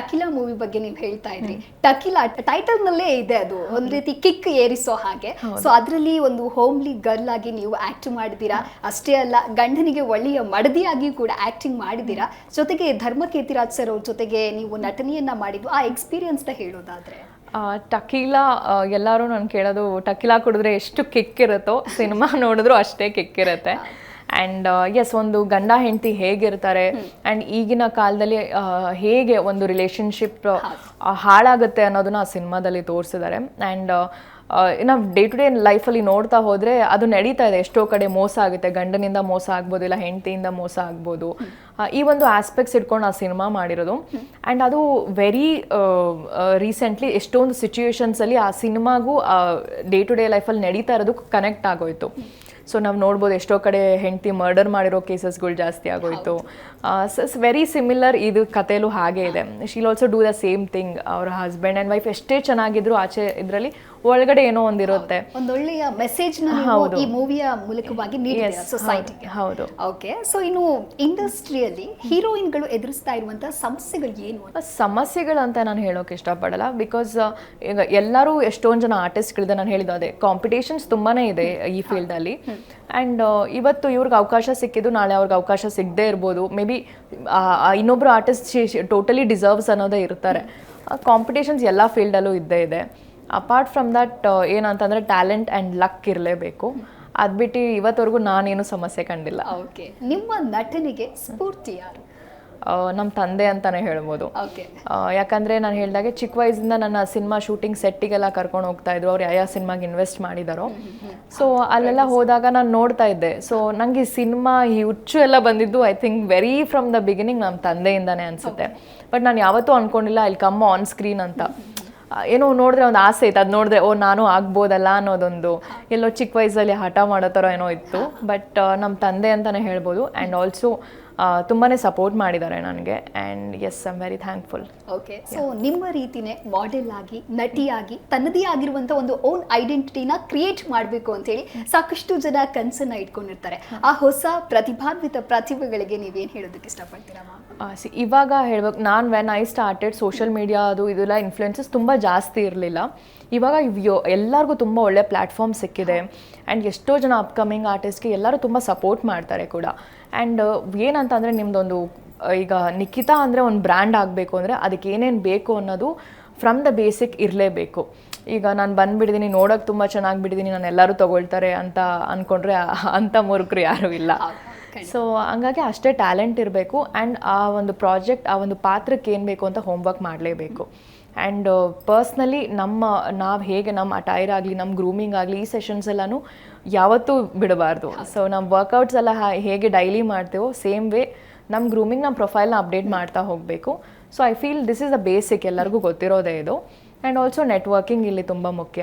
ಟಕಿಲಾ movie ಬಗ್ಗೆ ನೀವು ಹೇಳ್ತಾ ಇದ್ರಿ. ಟಕಿಲಾ ಟೈಟಲ್ ನಲ್ಲೇ ಇದೆ ಅದು. ಒಂದ್ ರೀತಿ ಕಿಕ್ ಏರಿಸೋ ಹಾಗೆ. ಸೊ ಅದರಲ್ಲಿ ಒಂದು ಹೋಮ್ಲಿ ಗರ್ಲ್ ಆಗಿ ನೀವು ಆಕ್ಟ್ ಮಾಡಿದ್ದೀರಾ? ಅಷ್ಟೇ ಅಲ್ಲ ಗಂಡನಿಗೆ ಒಳ್ಳೆಯ ಮಡದಿಯಾಗಿ ಕೂಡ ಆಕ್ಟಿಂಗ್ ಮಾಡಿದ್ದೀರಾ? ಜೊತೆಗೆ ಧರ್ಮ ಕೀರ್ತಿರಾಜ್ ಸರ್ ಅವ್ರ ಜೊತೆಗೆ ನೀವು ನಟನೆಯನ್ನ ಮಾಡಿದ್ದು ಆ ಎಕ್ಸ್ಪೀರಿಯನ್ಸ್ನ ಹೇಳೋದಾದ್ರೆ? ಟಕೀಲಾ ಎಲ್ಲರೂ ನಾನು ಕೇಳೋದು ಟಕೀಲಾ ಕುಡಿದ್ರೆ ಎಷ್ಟು ಕಿಕ್ ಇರುತ್ತೋ ಸಿನಿಮಾ ನೋಡಿದ್ರು ಅಷ್ಟೇ ಕಿಕ್ ಇರುತ್ತೆ. ಆ್ಯಂಡ್ ಎಸ್ ಒಂದು ಗಂಡ ಹೆಂಡತಿ ಹೇಗಿರ್ತಾರೆ ಆ್ಯಂಡ್ ಈಗಿನ ಕಾಲದಲ್ಲಿ ಹೇಗೆ ಒಂದು ರಿಲೇಷನ್ಶಿಪ್ ಹಾಳಾಗುತ್ತೆ ಅನ್ನೋದನ್ನ ಆ ಸಿನಿಮಾದಲ್ಲಿ ತೋರಿಸಿದ್ದಾರೆ. ಆ್ಯಂಡ್ ನಾವು ಡೇ ಟು ಡೇ ಲೈಫಲ್ಲಿ ನೋಡ್ತಾ ಹೋದರೆ ಅದು ನಡೀತಾ ಇದೆ. ಎಷ್ಟೋ ಕಡೆ ಮೋಸ ಆಗುತ್ತೆ. ಗಂಡನಿಂದ ಮೋಸ ಆಗ್ಬೋದು ಇಲ್ಲ ಹೆಂಡತಿಯಿಂದ ಮೋಸ ಆಗ್ಬೋದು. ಈ ಒಂದು ಆಸ್ಪೆಕ್ಟ್ಸ್ ಇಟ್ಕೊಂಡು ಆ ಸಿನಿಮಾ ಮಾಡಿರೋದು. ಆ್ಯಂಡ್ ಅದು ವೆರಿ ರೀಸೆಂಟ್ಲಿ ಎಷ್ಟೊಂದು ಸಿಚುವೇಶನ್ಸಲ್ಲಿ ಆ ಸಿನಿಮಾಗೂ ಡೇ ಟು ಡೇ ಲೈಫಲ್ಲಿ ನಡೀತಾ ಇರೋದು ಕನೆಕ್ಟ್ ಆಗೋಯ್ತು. ಸೊ ನಾವು ನೋಡ್ಬೋದು ಎಷ್ಟೋ ಕಡೆ ಹೆಂಡತಿ ಮರ್ಡರ್ ಮಾಡಿರೋ ಕೇಸಸ್ಗಳು ಜಾಸ್ತಿ ಆಗೋಯ್ತು. ವೆರಿ ಸಿಮಿಲರ್ ಇದು ಕಥೆಲೂ ಹಾಗೆ ಇದೆ. She'll also do the same thing ಅವ್ರ ಹಸ್ಬೆಂಡ್ ಆ್ಯಂಡ್ ವೈಫ್ ಎಷ್ಟೇ ಚೆನ್ನಾಗಿದ್ರು ಆಚೆ ಇದರಲ್ಲಿ ಒಳಗಡೆ ಏನೋ ಒಂದಿರುತ್ತೆ ಒಂದೊಳ್ಳೆಯ ಮೆಸೇಜ್ ಹೌದು. ಈ ಮೂವಿಯ ಮೂಲಕವಾಗಿ ಸೊಸೈಟಿಗೆ ಹೌದು ಓಕೆ ಸೊ ಇನ್ನು ಇಂಡಸ್ಟ್ರಿಯಲ್ಲಿ ಹೀರೋಯಿನ್ಗಳು ಎದುರಿಸ್ತಾ ಇರುವಂತಹ ಸಮಸ್ಯೆಗಳು ಏನು ಸಮಸ್ಯೆಗಳಂತ ನಾನು ಹೇಳೋಕೆ ಇಷ್ಟಪಡಲ್ಲ ಬಿಕಾಸ್ ಈಗ ಎಲ್ಲರೂ ಎಷ್ಟೊಂದು ಜನ ಆರ್ಟಿಸ್ಟ್ಗಳಿದೆ ನಾನು ಹೇಳಿದ್ದು ಅದೇ ಕಾಂಪಿಟೇಷನ್ಸ್ ತುಂಬಾನೇ ಇದೆ ಈ ಫೀಲ್ಡಲ್ಲಿ ಆ್ಯಂಡ್ ಇವತ್ತು ಇವ್ರಿಗೆ ಅವಕಾಶ ಸಿಕ್ಕಿದ್ದು ನಾಳೆ ಅವ್ರಿಗೆ ಅವಕಾಶ ಸಿಗದೇ ಇರ್ಬೋದು. ಮೇ ಬಿ ಇನ್ನೊಬ್ಬರು ಆರ್ಟಿಸ್ಟ್ ಟೋಟಲಿ ಡಿಸರ್ವ್ಸ್ ಅನ್ನೋದೇ ಇರ್ತಾರೆ. ಕಾಂಪಿಟೇಷನ್ಸ್ ಎಲ್ಲ ಫೀಲ್ಡಲ್ಲೂ ಇದ್ದೇ ಇದೆ. ಅಪಾರ್ಟ್ ಫ್ರಮ್ ದಟ್ ಏನಂತಂದರೆ ಟ್ಯಾಲೆಂಟ್ ಆ್ಯಂಡ್ ಲಕ್ ಇರಲೇಬೇಕು. ಅದು ಬಿಟ್ಟು ಇವತ್ತವರೆಗೂ ನಾನೇನು ಸಮಸ್ಯೆ ಕಂಡಿಲ್ಲ. ಓಕೆ ನಿಮ್ಮ ನಟನೆಗೆ ಸ್ಫೂರ್ತಿ ಯಾರು? ನಮ್ಮ ತಂದೆ ಅಂತಲೇ ಹೇಳ್ಬೋದು. ಯಾಕಂದರೆ ಯಾಕಂದ್ರೆ ನಾನು ಹೇಳಿದಾಗೆ ಚಿಕ್ಕ ವಯಸ್ಸಿಂದ ನನ್ನ ಸಿನಿಮಾ ಶೂಟಿಂಗ್ ಸೆಟ್ಟಿಗೆಲ್ಲ ಕರ್ಕೊಂಡು ಹೋಗ್ತಾ ಇದ್ರು. ಅವ್ರು ಯಾವ ಸಿನಿಮಾಗೆ ಇನ್ವೆಸ್ಟ್ ಮಾಡಿದಾರೋ. ಸೊ ಅಲ್ಲೆಲ್ಲ ಹೋದಾಗ ನಾನು ನೋಡ್ತಾ ಇದ್ದೆ. ಸೊ ನಂಗೆ ಈ ಸಿನಿಮಾ ಈ ಹುಚ್ಚು ಎಲ್ಲ ಬಂದಿದ್ದು I think very from the beginning ನಮ್ಮ ತಂದೆಯಿಂದಾನೇ ಅನ್ಸುತ್ತೆ. ಬಟ್ ನಾನು ಯಾವತ್ತೂ ಅನ್ಕೊಂಡಿಲ್ಲ ಇಲ್ಲಿ ಕಮ್ಮ ಆನ್ ಸ್ಕ್ರೀನ್ ಅಂತ. ಏನೋ ನೋಡಿದ್ರೆ ಒಂದು ಆಸೆ ಇತ್ತು. ಅದು ನೋಡಿದ್ರೆ ಓ ನಾನು ಆಗ್ಬೋದಲ್ಲ ಅನ್ನೋದೊಂದು. ಎಲ್ಲೋ ಚಿಕ್ಕ ವಯಸ್ಸಲ್ಲಿ ಹಠ ಮಾಡೋ ಥರ ಏನೋ ಇತ್ತು. ಬಟ್ ನಮ್ಮ ತಂದೆ ಅಂತಲೇ ಹೇಳ್ಬೋದು. ಆ್ಯಂಡ್ ಆಲ್ಸೋ ತುಂಬಾ ಸಪೋರ್ಟ್ ಮಾಡಿದ್ದಾರೆ ನನಗೆ. And yes I'm very thankful okay so ನಿಮ್ಮ ರೀತಿನೇ ಮಾಡೆಲ್ ಆಗಿ ನಟಿಯಾಗಿ ತನ್ನದೇ ಆಗಿರುವಂಥ ಒಂದು ಓನ್ ಐಡೆಂಟಿಟಿನ ಕ್ರಿಯೇಟ್ ಮಾಡಬೇಕು ಅಂತ ಹೇಳಿ ಸಾಕಷ್ಟು ಜನ ಕನಸನ್ನು ಇಟ್ಕೊಂಡಿರ್ತಾರೆ. ಆ ಹೊಸ ಪ್ರತಿಭಾನ್ವಿತ ಪ್ರತಿಭೆಗಳಿಗೆ ನೀವೇನು ಹೇಳೋದಕ್ಕೆ ಇಷ್ಟಪಡ್ತೀರಾ ಇವಾಗ ಹೇಳ್ಬೇಕು ನಾನು when I started social media ಅದು ಇದೆಲ್ಲ ಇನ್ಫ್ಲುಯೆನ್ಸಸ್ ತುಂಬ ಜಾಸ್ತಿ ಇರಲಿಲ್ಲ. ಇವಾಗ ಇವ್ಯೋ ಎಲ್ಲರಿಗೂ ತುಂಬ ಒಳ್ಳೆ ಪ್ಲ್ಯಾಟ್ಫಾರ್ಮ್ ಸಿಕ್ಕಿದೆ. ಆ್ಯಂಡ್ ಎಷ್ಟೋ ಜನ ಅಪ್ಕಮಿಂಗ್ ಆರ್ಟಿಸ್ಟ್ಗೆ ಎಲ್ಲರೂ ತುಂಬ ಸಪೋರ್ಟ್ ಮಾಡ್ತಾರೆ ಕೂಡ. ಆ್ಯಂಡ್ ಏನಂತಂದರೆ ನಿಮ್ಮದೊಂದು ಈಗ ನಿಖಿತಾ ಅಂದರೆ ಒಂದು ಬ್ರ್ಯಾಂಡ್ ಆಗಬೇಕು ಅಂದರೆ ಅದಕ್ಕೆ ಏನೇನು ಬೇಕು ಅನ್ನೋದು ಫ್ರಮ್ ದ ಬೇಸಿಕ್ ಇರಲೇಬೇಕು. ಈಗ ನಾನು ಬಂದ್ಬಿಟ್ಟಿದ್ದೀನಿ ನೋಡೋಕೆ ತುಂಬ ಚೆನ್ನಾಗಿ ಬಿಟ್ಟಿದ್ದೀನಿ ನಾನು ಎಲ್ಲರೂ ತೊಗೊಳ್ತಾರೆ ಅಂತ ಅಂದ್ಕೊಂಡ್ರೆ ಅಂಥ ಮೂರ್ಖರು ಯಾರೂ ಇಲ್ಲ. ಸೊ ಹಂಗಾಗಿ ಅಷ್ಟೇ ಟ್ಯಾಲೆಂಟ್ ಇರಬೇಕು ಆ್ಯಂಡ್ ಆ ಒಂದು ಪ್ರಾಜೆಕ್ಟ್ ಆ ಒಂದು ಪಾತ್ರಕ್ಕೆ ಏನು ಬೇಕು ಅಂತ ಹೋಮ್ವರ್ಕ್ ಮಾಡಲೇಬೇಕು. ಆ್ಯಂಡ್ ಪರ್ಸ್ನಲಿ ನಮ್ಮ ನಾವು ಹೇಗೆ ನಮ್ಮ ಅಟೈರ್ ಆಗಲಿ ನಮ್ಮ ಗ್ರೂಮಿಂಗ್ ಆಗಲಿ ಈ ಸೆಷನ್ಸ್ ಎಲ್ಲಾನು ಯಾವತ್ತೂ ಬಿಡಬಾರ್ದು. ಸೊ ನಮ್ಮ ವರ್ಕೌಟ್ಸ್ ಎಲ್ಲ ಹೇಗೆ ಡೈಲಿ ಮಾಡ್ತೇವೋ ಸೇಮ್ ವೇ ನಮ್ಮ ಗ್ರೂಮಿಂಗ್ ನಮ್ಮ ಪ್ರೊಫೈಲ್ನ ಅಪ್ಡೇಟ್ ಮಾಡ್ತಾ ಹೋಗಬೇಕು. So I feel this is a basic ಎಲ್ಲರಿಗೂ ಗೊತ್ತಿರೋದೇ ಇದು. ಆ್ಯಂಡ್ ಆಲ್ಸೋ ನೆಟ್ವರ್ಕಿಂಗ್ ಇಲ್ಲಿ ತುಂಬ ಮುಖ್ಯ.